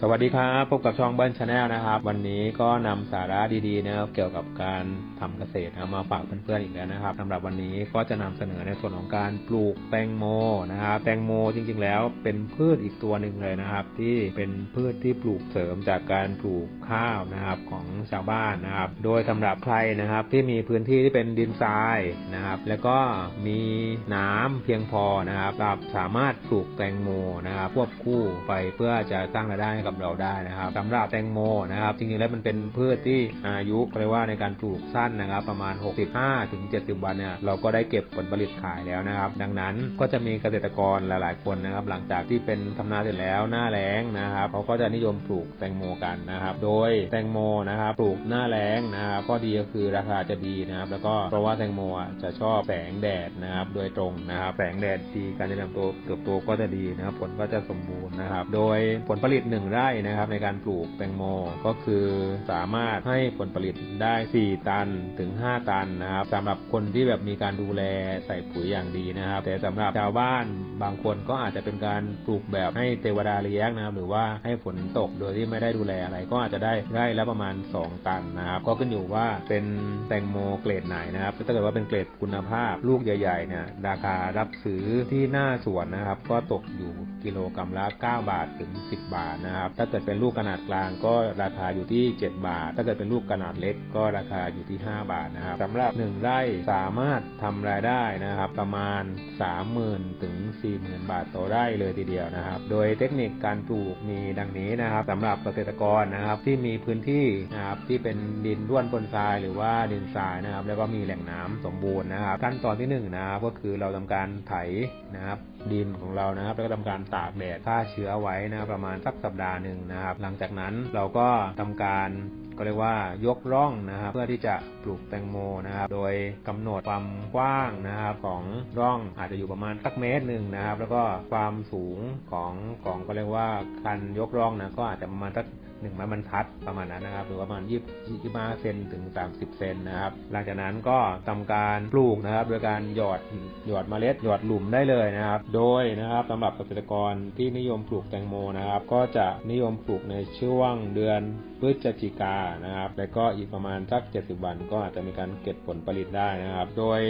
สวัสดีครับ พบกับช่องเบิ้ลชาแนลนะครับ วันนี้ก็นำสาระดีๆนะครับเกี่ยวกับการทำเกษตรนะครับมาฝากเพื่อนๆอีกแล้วนะครับสำหรับวันนี้ก็จะนำเสนอในส่วนของการปลูกแตงโมนะครับแตงโมจริงๆแล้วเป็นพืชอีกตัวหนึ่งเลยนะครับ ที่เป็นพืชที่ปลูกเสริมจากการปลูกข้าวนะครับของชาวบ้านนะครับ โดยสำหรับใครนะครับที่มีพื้นที่ที่เป็นดินทรายนะครับ แล้วก็มีน้ำเพียงพอนะครับสามารถปลูกแตงโมนะครับควบคู่ไปเพื่อจะสร้างรายได้กับเราได้นะครับสำหรับแตงโมนะครับจริงๆแล้วมันเป็นพืชที่อายุเรียกว่าในการปลูกสั้นนะครับ ประมาณ 65ถึง70 วันเนี่ยเราก็ได้เก็บผลผลิตขายแล้วนะครับ ดังนั้นก็จะมีเกษตรกรหลายๆ คนนะครับ หลังจากที่เป็นทำนาเสร็จแล้วหน้าแล้งนะครับเขาก็จะนิยมปลูกแตงโมกันนะครับ โดยแตงโมนะครับปลูกหน้าแล้งนะครับก็ดีก็คือราคาจะดีนะครับ แล้วก็เพราะว่าแตงโมอะจะชอบแสงแดดนะครับโดยตรงนะครับแสงแดดดีการเจริญเติบโตเติบโตก็จะดีนะครับ ผลก็จะสมบูรณ์นะครับ โดยผลผลิตหนึ่งไร่นะครับในการปลูกแตงโมก็คือสามารถให้ผลผลิตได้ 4 ตันถึง 5 ตันนะครับสำหรับคนที่แบบมีการดูแลใส่ปุ๋ยอย่างดีนะครับ แต่สำหรับชาวบ้านบางคนก็อาจจะเป็นการปลูกแบบให้เทวดาเลี้ยงนะครับหรือว่าให้ฝนตกโดยที่ไม่ได้ดูแลอะไร ก็อาจจะได้ไร่ละประมาณ 2 ตันนะครับก็ขึ้นอยู่ว่าเป็นแตงโมเกรดไหนนะครับถ้าเกิดว่าเป็นเกรดคุณภาพลูกใหญ่ๆเนี่ยราคารับซื้อที่หน้าสวนนะครับ ก็ตกอยู่กิโลกรัมละ 9 บาทถึง 10 บาทนะครับถ้าเกิดเป็นลูกขนาดกลางก็ราคาอยู่ที่ 7 บาท ถ้าเกิดเป็นลูกขนาดเล็กก็ราคาอยู่ที่ 5 บาทนะครับสำหรับ 1 ไร่สามารถทำรายได้นะครับ ประมาณ 30,000 ถึง 40,000 บาทต่อไร่เลยทีเดียวนะครับ โดยเทคนิคการปลูกมีดังนี้นะครับสำหรับเกษตรกรนะครับที่มีพื้นที่นะครับที่เป็นดินร่วนปนทรายหรือว่าดินทรายนะครับ แล้วก็มีแหล่งน้ำสมบูรณ์นะครับ ขั้นตอนที่หนึ่งนะครับก็คือเราทำการไถนะครับ ดินของเรานะครับ แล้วก็ทำการตากแดดฆ่าเชื้อไว้นะครับประมาณสักสัปดาห์หนึ่งนะครับ หลังจากนั้นเราก็ทำการก็เรียกว่ายกร่องนะครับ เพื่อที่จะปลูกแตงโมนะครับ โดยกำหนดความกว้างนะครับของร่องอาจจะอยู่ประมาณสักเมตรหนึ่งนะครับ แล้วก็ความสูงของของก็เรียกว่าคันยกร่องนะก็อาจจะประมาณสักหนึ่งไม้บรรทัดประมาณนั้นนะครับหรือว่าประมาณยี่สิบห้าเซนถึง30เซนนะครับ หลังจากนั้นก็ทำการปลูกนะครับ โดยการหยอดหยอดเมล็ดหยอดหลุมได้เลยนะครับ โดยนะครับสำหรับเกษตรกรที่นิยมปลูกแตงโมนะครับ ก็จะนิยมปลูกในช่วงเดือนพฤศจิกานะครับ แล้วก็อีกประมาณสัก 70 วันก็อาจจะมีการเก็บผลผลิตได้นะครับ โดย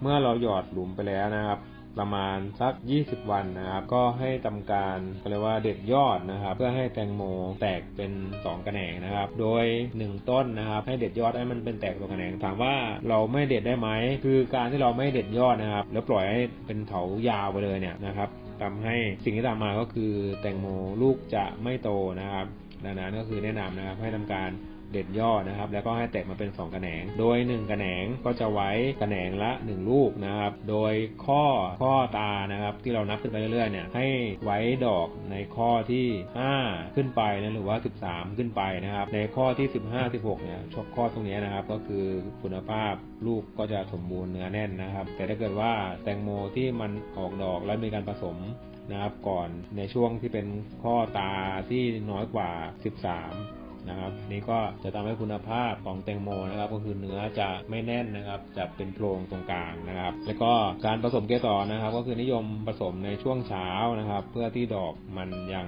เมื่อเราหยอดหลุมไปแล้วนะครับ ประมาณสัก 20 วันนะครับ ก็ให้ทำการก็เรียกว่าเด็ดยอดนะครับ เพื่อให้แตงโมแตกเป็น2กระแหนงนะครับ โดย 1 ต้นนะครับ ให้เด็ดยอดให้มันเป็นแตกตัวกระแหนงถามว่าเราไม่เด็ดได้ไหมคือการที่เราไม่เด็ดยอดนะครับ แล้วปล่อยให้เป็นเถายาวไปเลยเนี่ยนะครับทำให้สิ่งที่ตามมาก็คือแตงโมลูกจะไม่โตนะครับดังนั้นก็คือแนะนำนะครับให้ทำการ เด็ดยอดนะครับ แล้วก็ให้แตกมาเป็น 2กระแหนง โดย 1กระแหนงก็จะไว้กระแหนงละ 1 ลูกนะครับ โดยข้อข้อตานะครับที่เรานับขึ้นไปเรื่อยๆเนี่ยให้ไว้ดอกในข้อที่ 5 ขึ้นไปนะหรือว่า 13 ขึ้นไปนะครับ ในข้อที่ 15 16เนี่ยชกข้อตรงนี้นะครับ ก็คือคุณภาพลูกก็จะสมบูรณ์เนื้อแน่นนะครับ แต่ถ้าเกิดว่าแตงโมที่มันออกดอกแล้วมีการผสมนะครับก่อนในช่วงที่เป็นข้อตาที่น้อยกว่า 13 นะครับนี่ก็จะทำให้คุณภาพของแตงโมนะครับ ก็คือเนื้อจะไม่แน่นนะครับ จะเป็นโพรงตรงกลางนะครับ แล้วก็การผสมเกสรนะครับ ก็คือนิยมผสมในช่วงเช้านะครับ เพื่อที่ดอกมันยัง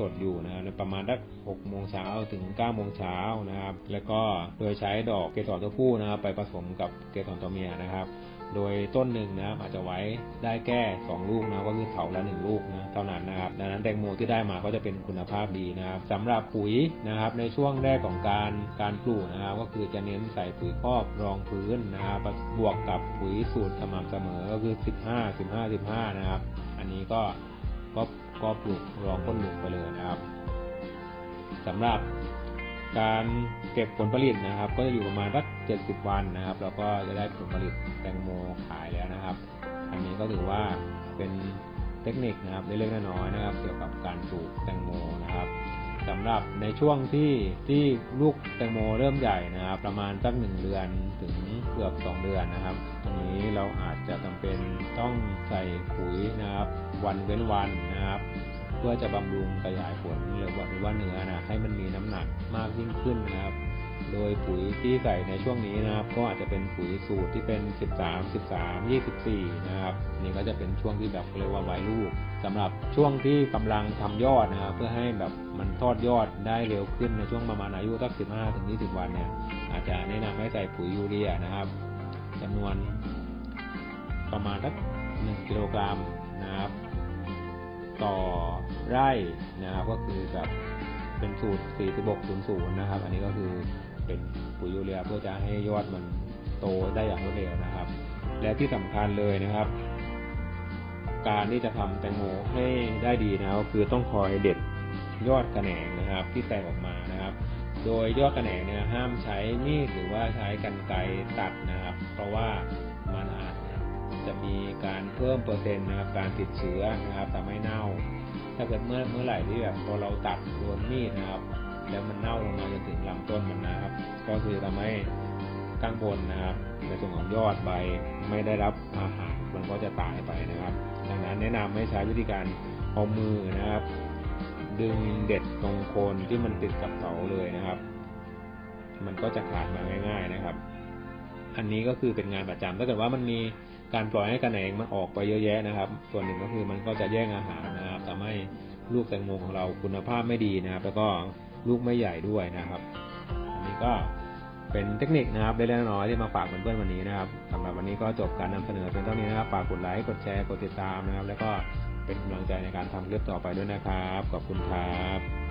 สดๆอยู่นะครับประมาณสัก6โมงเช้าถึง9โมงเช้านะครับ แล้วก็โดยใช้ดอกเกสรตัวผู้นะครับ ไปผสมกับเกสรตัวเมียนะครับ โดยต้นหนึ่งนะครับอาจจะไว้ได้แค่2ลูกนะก็คือเถาละ1ลูกนะเท่านั้นนะครับดังนั้นแตงโมที่ได้มาก็จะเป็นคุณภาพดีนะครับสำหรับปุ๋ยนะครับในช่วงแรกของการการปลูกนะครับก็คือจะเน้นใส่ปุ๋ยครอกรองพื้นนะครับบวกกับปุ๋ยสูตรสม่ำเสมอก็คือ 15 15 15 นะครับ อันนี้ก็ก็ก็ปลูกรองก้นหลุมไปเลยนะครับสำหรับ การเก็บผลผลิตนะครับ ก็จะอยู่ประมาณสัก70วันนะครับแล้วก็จะได้ผลผลิตแตงโมขายแล้วนะครับ อันนี้ก็ถือว่าเป็นเทคนิคนะครับเล็กๆน้อยๆนะครับ เกี่ยวกับการปลูกแตงโมนะครับสำหรับในช่วงที่ที่ลูกแตงโมเริ่มใหญ่นะครับ ประมาณสักหนึ่งเดือนถึงเกือบ2เดือนนะครับ ตรงนี้เราอาจจะจำเป็นต้องใส่ปุ๋ยนะครับ วันเว้นวันนะครับ พื่อจะบำรุงขยายผลหรือว่าหรือว่าเนื้อนะให้มันมีน้ำหนักมากยิ่งขึ้นนะครับ โดยปุ๋ยที่ใส่ในช่วงนี้นะครับ ก็อาจจะเป็นปุ๋ยสูตรที่เป็น 13 13 24 นะครับนี่ก็จะเป็นช่วงที่แบบเรียกว่าไว้ลูกสำหรับช่วงที่กำลังทำยอดนะครับเพื่อให้แบบมันทอดยอดได้เร็วขึ้นในช่วงประมาณอายุสัก 15ถึง20 วันเนี่ยอาจจะแนะนำให้ใส่ปุ๋ยยูเรียนะครับจำนวนประมาณสัก1กิโลกรัมนะครับ ต่อไร่นะครับก็คือแบบเป็นสูตร 4600 นะครับ อันนี้ก็คือเป็นปุ๋ยยูเรียเพื่อจะให้ยอดมันโตได้อย่างรวดเร็วนะครับ และที่สำคัญเลยนะครับ การที่จะทำแตงโมให้ได้ดีนะก็คือต้องคอยเด็ดยอดกระแหนงนะครับ ที่แตกออกมานะครับ โดยยอดกระแหนงเนี่ยห้ามใช้มีดหรือว่าใช้กรรไกรตัดนะครับ เพราะว่า จะมีการเพิ่มเปอร์เซ็นต์นะครับการติดเชื้อนะครับทำให้เน่า ถ้าเกิดเมื่อเมื่อไหร่ที่แบบพอเราตัดโดนมีดนะครับ แล้วมันเน่าลงมาจนถึงลำต้นมันนะครับ ก็คือทำให้ข้างบนนะครับในส่วนของยอดใบไม่ได้รับอาหารมันก็จะตายไปนะครับ ดังนั้นแนะนำให้ใช้วิธีการเอามือนะครับ ดึงเด็ดตรงโคนที่มันติดกับเสาเลยนะครับ มันก็จะขาดมาง่าย ๆนะครับ อันนี้ก็คือเป็นงานประจำถ้าเกิดว่ามันมี การปล่อยให้กระแหนงมันออกไปเยอะแยะนะครับ ส่วนหนึ่งก็คือมันก็จะแย่งอาหารนะครับทำให้ลูกแตงโมของเราคุณภาพไม่ดีนะครับ แล้วก็ลูกไม่ใหญ่ด้วยนะครับ อันนี้ก็เป็นเทคนิคนะครับเล็กๆน้อยๆที่มาฝากเพื่อนๆวันนี้นะครับสำหรับวันนี้ก็จบการนำเสนอเพียงเท่านี้นะครับฝากกดไลค์กดแชร์กดติดตามนะครับ แล้วก็เป็นกำลังใจในการทำคลิปต่อไปด้วยนะครับ ขอบคุณครับ